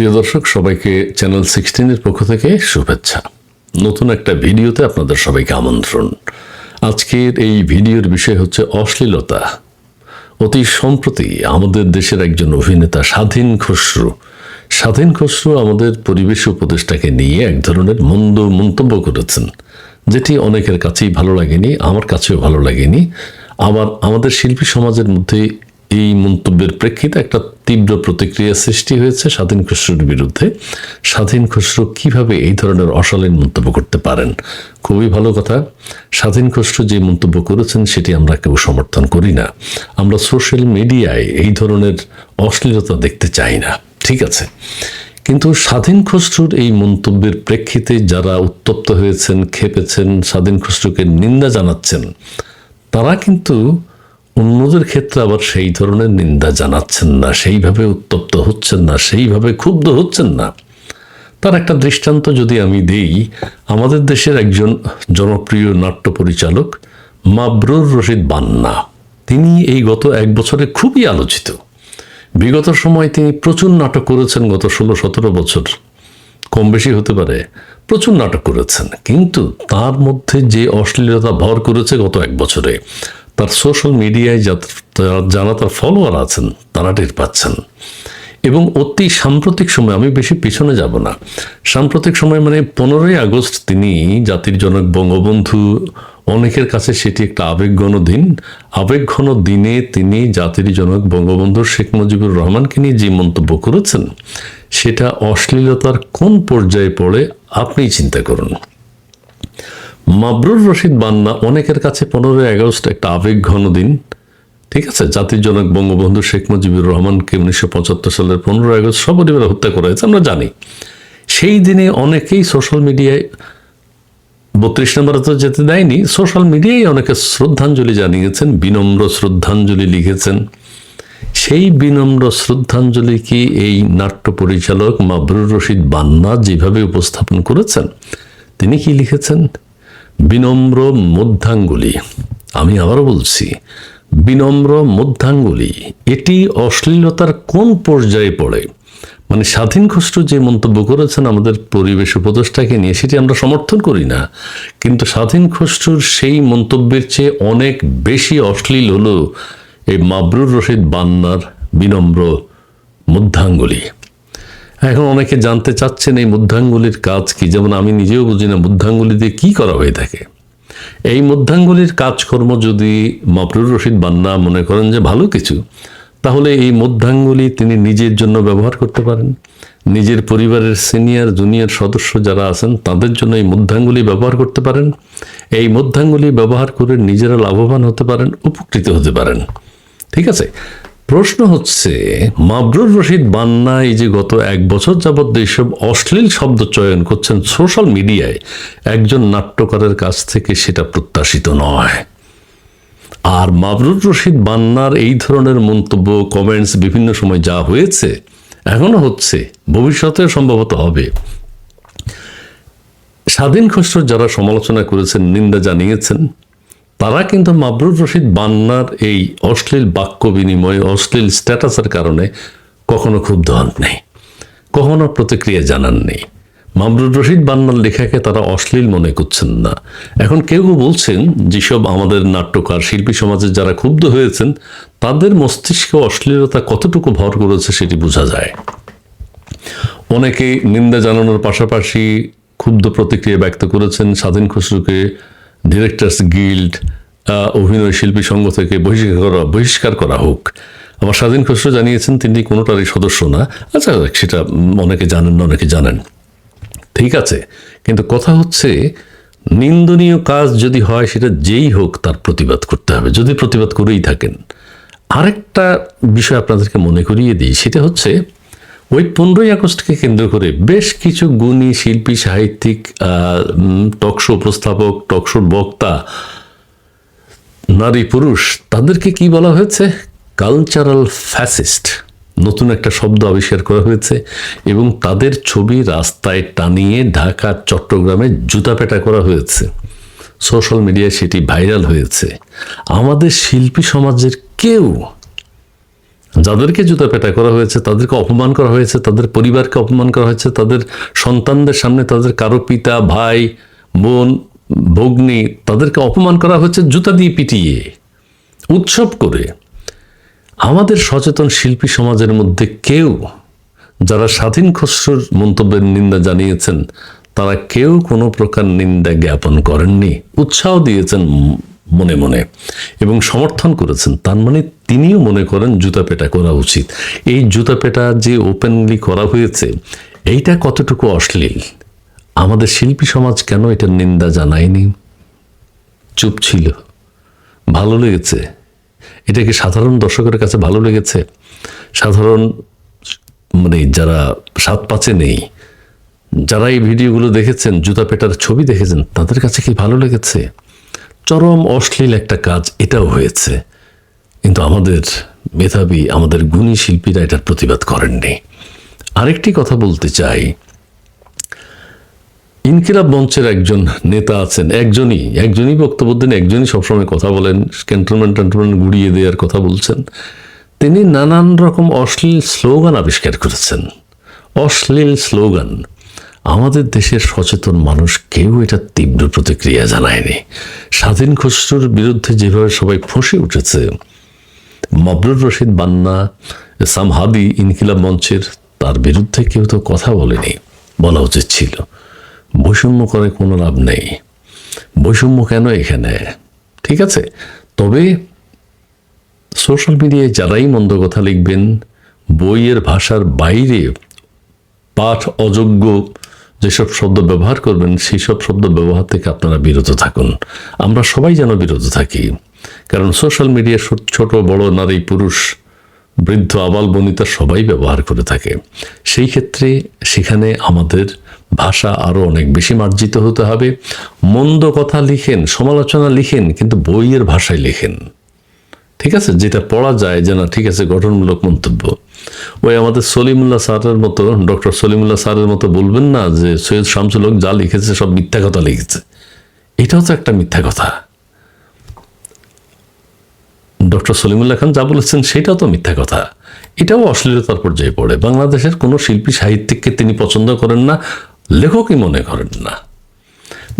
প্রিয় দর্শক, সবাইকে চ্যানেল সিক্সটিনের পক্ষ থেকে শুভেচ্ছা। নতুন একটা ভিডিওতে আপনাদের সবাইকে আমন্ত্রণ। আজকের এই ভিডিওর বিষয় হচ্ছে অশ্লীলতা। অতি সম্প্রতি আমাদের দেশের একজন অভিনেতা স্বাধীন খসরু। স্বাধীন খসরু আমাদের পরিবেশ উপদেষ্টাকে নিয়ে এক ধরনের মন্দ মন্তব্য করেছেন, যেটি অনেকের কাছেই ভালো লাগেনি, আমার কাছেও ভালো লাগেনি। আবার আমাদের শিল্পী সমাজের মধ্যে এই মন্তব্যের প্রেক্ষিতে একটা তীব্র প্রতিক্রিয়া সৃষ্টি হয়েছে স্বাধীন খসরুর বিরুদ্ধে। স্বাধীন খসরু কীভাবে এই ধরনের অশালীন মন্তব্য করতে পারেন? খুবই ভালো কথা। স্বাধীন খসরু যে মন্তব্য করেছেন সেটি আমরা কেউ সমর্থন করি না। আমরা সোশ্যাল মিডিয়ায় এই ধরনের অশ্লীলতা দেখতে চাই না। ঠিক আছে। কিন্তু স্বাধীন খসরুর এই মন্তব্যের প্রেক্ষিতে যারা উত্তপ্ত হয়েছেন খেপেছেন স্বাধীন খসরুকে নিন্দা জানাচ্ছেন, তারা কিন্তু অন্যদের ক্ষেত্রে আবার সেই ধরনের নিন্দা জানাচ্ছেন না, সেইভাবে উত্তপ্ত হচ্ছেন না, সেইভাবে ক্ষুব্ধ হচ্ছেন না। তার একটা দৃষ্টান্ত যদি আমি দেই, আমাদের দেশের একজন জনপ্রিয় নাট্য পরিচালক মাবরুর রশিদ বান্না, তিনি এই গত এক বছরে খুবই আলোচিত। বিগত সময় তিনি প্রচুর নাটক করেছেন, গত ষোলো সতেরো বছর। কম বেশি হতে পারে, প্রচুর নাটক করেছেন। কিন্তু তার মধ্যে যে অশ্লীলতা ভর করেছে গত এক বছরে তার সোশ্যাল মিডিয়ায় যারা তার ফলোয়ার আছেন, তারা টের পাচ্ছেন। এবং অতি সাম্প্রতিক সময়, আমি বেশি পিছনে যাব না। সাম্প্রতিক সময় মানে পনেরোই আগস্ট তিনি জাতির জনক বঙ্গবন্ধু, অনেকের কাছে সেটি একটা আবেগঘন দিন। আবেগঘন দিনে তিনি জাতির জনক বঙ্গবন্ধু শেখ মুজিবুর রহমানকে নিয়ে যে মন্তব্য করেছেন, সেটা অশ্লীলতার কোন পর্যায়ে পড়ে আপনিই চিন্তা করুন। মাবরুর রশিদ বান্না অনেকের কাছে পনেরোই আগস্ট একটা আবেগ ঘন দিন। ঠিক আছে? জাতির জনক বঙ্গবন্ধু শেখ মুজিবুর রহমানকে উনিশশো পঁচাত্তর সালের পনেরোই আগস্ট সপরিবারে হত্যা করা হয়েছে আমরা জানি। সেই দিনে অনেকেই সোশ্যাল মিডিয়ায় বত্রিশ নম্বরে তো যেতে দেয়নি। সোশ্যাল মিডিয়ায় অনেকে শ্রদ্ধাঞ্জলি জানিয়েছেন, বিনম্র শ্রদ্ধাঞ্জলি লিখেছেন। সেই বিনম্র শ্রদ্ধাঞ্জলি কি এই নাট্য পরিচালক মাবরুর রশিদ বান্না যেভাবে উপস্থাপন করেছেন, তিনি কি লিখেছেন? বিনম্র মধ্যাঙ্গুলি। আমি আবারও বলছি, বিনম্র মধ্যাঙ্গুলি, এটি অশ্লীলতার কোন পর্যায়ে পড়ে? মানে স্বাধীন খসরু যে মন্তব্য করেছেন আমাদের পরিবেশ উপদেষ্টাকে নিয়ে, সেটি আমরা সমর্থন করি না। কিন্তু স্বাধীন খসরুর সেই মন্তব্যের চেয়ে অনেক বেশি অশ্লীল হলো এই মাবরুর রশিদ বান্নার বিনম্র মধ্যাঙ্গুলি। এখন অনেকে জানতে চাচ্ছেন এই মধ্যাঙ্গুলির কাজ কি? যেমন আমি নিজেও বুঝি না, মধ্যাঙ্গুলি দিয়ে কী করা হয়ে থাকে? এই মধ্যাঙ্গুলির কাজকর্ম যদি মাবরুর রশিদ বান্না মনে করেন যে ভালো কিছু, তাহলে এই মধ্যাঙ্গুলি তিনি নিজের জন্য ব্যবহার করতে পারেন। নিজের পরিবারের সিনিয়র, জুনিয়র সদস্য যারা আছেন, তাদের জন্য এই মধ্যাঙ্গুলি ব্যবহার করতে পারেন। এই মধ্যাঙ্গুলি ব্যবহার করে নিজেরা লাভবান হতে পারেন, উপকৃত হতে পারেন। ঠিক আছে? প্রশ্ন হচ্ছে, মাবরুর রশিদ বান্না এই যে গত এক বছর যাবৎ এইসব অশ্লীল শব্দ চয়ন করছেন সোশ্যাল মিডিয়ায়, একজন নাট্যকারের কাছ থেকে সেটা প্রত্যাশিত নয়। আর মাবরুর রশিদ বান্নার এই ধরনের মন্তব্য কমেন্টস বিভিন্ন সময় যা হয়েছে, এখনও হচ্ছে ভবিষ্যতে সম্ভবত হবে। স্বাধীন খসরু যারা সমালোচনা করেছেন, নিন্দা জানিয়েছেন তারা কিন্তু মাবরুর রশিদ বান্নার এই অশ্লীল বাক্য বিনিময় অশ্লীল স্ট্যাটাসের কারণে কখনো ক্ষুব্ধ হন নেই, কখনো প্রতিক্রিয়া জানাননি। মামরুর রশিদ বান্নার লেখাকে তারা অশ্লীল মনে করছেন না। এখন কেউ কেউ বলছেন, যেসব আমাদের নাট্যকার, শিল্পী সমাজের যারা ক্ষুব্ধ হয়েছেন, তাদের মস্তিষ্কে অশ্লীলতা কতটুকু ভর করেছে সেটি বোঝা যায়। অনেকে নিন্দা জানানোর পাশাপাশি ক্ষুব্ধ প্রতিক্রিয়া ব্যক্ত করেছেন স্বাধীন খসরুকে ডিরেক্টরস গিল্ড অভিনয় শিল্পী সংঘ থেকে বহিষ্কার করা বহিষ্কার করা হোক। আমার স্বাধীন খসরু জানিয়েছেন তিনি কোনোটারই সদস্য না। আচ্ছা সেটা অনেকে জানেন না, অনেকে জানেন। ঠিক আছে, কিন্তু কথা হচ্ছে, নিন্দনীয় কাজ যদি হয়, সেটা যেই হোক তার প্রতিবাদ করতে হবে। যদি প্রতিবাদ করেই থাকেন। আরেকটা বিষয় আপনাদেরকে মনে করিয়ে দিই, সেটা হচ্ছে ওই পনেরোই আগস্টকে কেন্দ্র করে বেশ কিছু গুণী শিল্পী, সাহিত্যিক টকশো উপস্থাপক টকশোর বক্তা, নারী, পুরুষ, তাদেরকে কি বলা হয়েছে? কালচারাল ফ্যাসিস্ট নতুন একটা শব্দ আবিষ্কার করা হয়েছে এবং তাদের ছবি রাস্তায় টানিয়ে ঢাকা, চট্টগ্রামে জুতা পেটা করা হয়েছে। সোশ্যাল মিডিয়ায় সেটি ভাইরাল হয়েছে। আমাদের শিল্পী সমাজের কেউ যাদেরকে জুতা পেটা করা হয়েছে, তাদেরকে অপমান করা হয়েছে, তাদের পরিবারকে অপমান করা হয়েছে, তাদের সন্তানদের সামনে তাদের কারও পিতা, ভাই, বোন, ভগ্নী, তাদেরকে অপমান করা হয়েছে জুতা দিয়ে পিটিয়ে। উৎসব করে আমাদের সচেতন শিল্পী সমাজের মধ্যে কেউ, যারা স্বাধীন খসরুর মন্তব্যের নিন্দা জানিয়েছেন, তারা কেউ কোনো প্রকার নিন্দা জ্ঞাপন করেননি। উৎসাহ দিয়েছেন মনে মনে। এবং সমর্থন করেছেন। তার মানে তিনিও মনে করেন জুতা পেটা করা উচিত। এই জুতা পেটা যে ওপেনলি করা হয়েছে, এইটা কতটুকু অশ্লীল? আমাদের শিল্পী সমাজ কেন এটার নিন্দা জানায়নি? চুপ ছিল। ভালো লেগেছে। এটা কি সাধারণ দর্শকের কাছে ভালো লেগেছে? সাধারণ মানে যারা সাত পাচে নেই, যারা এই ভিডিওগুলো দেখেছেন, জুতা পেটার ছবি দেখেছেন, তাদের কাছে কি ভালো লেগেছে? চরম অশ্লীল একটা কাজ, এটাও হয়েছে। কিন্তু আমাদের মেধাবী, আমাদের গুণী শিল্পীরা এটার প্রতিবাদ করেননি। আরেকটি কথা বলতে চাই। ইনকিলাব মঞ্চের একজন নেতা আছেন, একজনই একজনই বক্তব্য দেন, একজনই সবসময় কথা বলেন, ক্যান্টনমেন্ট ট্যান্টনমেন্ট গুড়িয়ে দেওয়ার কথা বলছেন। তিনি নানান রকম অশ্লীল স্লোগান আবিষ্কার করেছেন। অশ্লীল স্লোগান। আমাদের দেশের সচেতন মানুষ কেউ এটা তীব্র প্রতিক্রিয়া জানায়নি। স্বাধীন খসরুর বিরুদ্ধে যেভাবে সবাই ফসে উঠেছে, মবরুর রশিদ বান্না সাম হাদি ইনকিলাব মঞ্চের তার বিরুদ্ধে কেউ তো কথা বলেনি, বলা উচিত ছিল। বৈষম্য করে কোনো লাভ নেই। বৈষম্য কেন এখানে? ঠিক আছে, তবে সোশ্যাল মিডিয়ায় যারাই মন্দ কথা লিখবেন, বইয়ের ভাষার বাইরে পাঠ অযোগ্য যেসব শব্দ ব্যবহার করবেন, সেই সব শব্দ ব্যবহার থেকে আপনারা বিরত থাকুন। আমরা সবাই যেন বিরত থাকি। কারণ সোশ্যাল মিডিয়া ছোট বড় নারী, পুরুষ, বৃদ্ধ, আবাল বনিতা সবাই ব্যবহার করে থাকে। সেই ক্ষেত্রে সেখানে আমাদের ভাষা আরও অনেক বেশি মার্জিত হতে হবে। মন্দ কথা লিখেন, সমালোচনা লিখেন, কিন্তু বইয়ের ভাষায় লিখেন। ঠিক আছে? যেটা পড়া যায় যে না, ঠিক আছে, গঠনমূলক মন্তব্য। ওই আমাদের সলিমুল্লাহ স্যারের মতো, ডক্টর সলিমুল্লাহ স্যারের মতো বলবেন না যে সৈয়দ শামসুল হক যা লিখেছে সব মিথ্যা কথা লিখেছে। এটাও তো একটা মিথ্যা কথা। ডক্টর সলিমুল্লাহ খান যা বলেছেন সেটাও তো মিথ্যা কথা। এটাও অশ্লীলতার পর্যায়ে পড়ে। বাংলাদেশের কোনো শিল্পী সাহিত্যিককে তিনি পছন্দ করেন না, লেখকই মনে করেন না।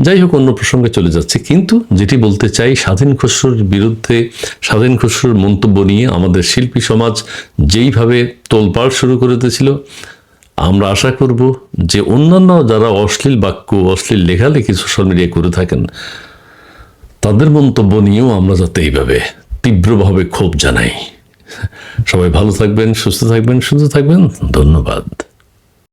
যাই হোক, অন্য প্রসঙ্গে চলে যাচ্ছে। কিন্তু যেটি বলতে চাই, স্বাধীন খসরুর বিরুদ্ধে, স্বাধীন খসরুর মন্তব্য নিয়ে আমাদের শিল্পী সমাজ যেইভাবে তোলপাড় শুরু করে দিয়েছিল, আমরা আশা করব যে অন্যান্য যারা অশ্লীল বাক্য, অশ্লীল লেখালেখি সোশ্যাল মিডিয়ায় করে থাকেন, তাদের মন্তব্য নিয়েও আমরা যাতে এইভাবে তীব্রভাবে ক্ষোভ জানাই। সবাই ভালো থাকবেন, সুস্থ থাকবেন সুস্থ থাকবেন। ধন্যবাদ।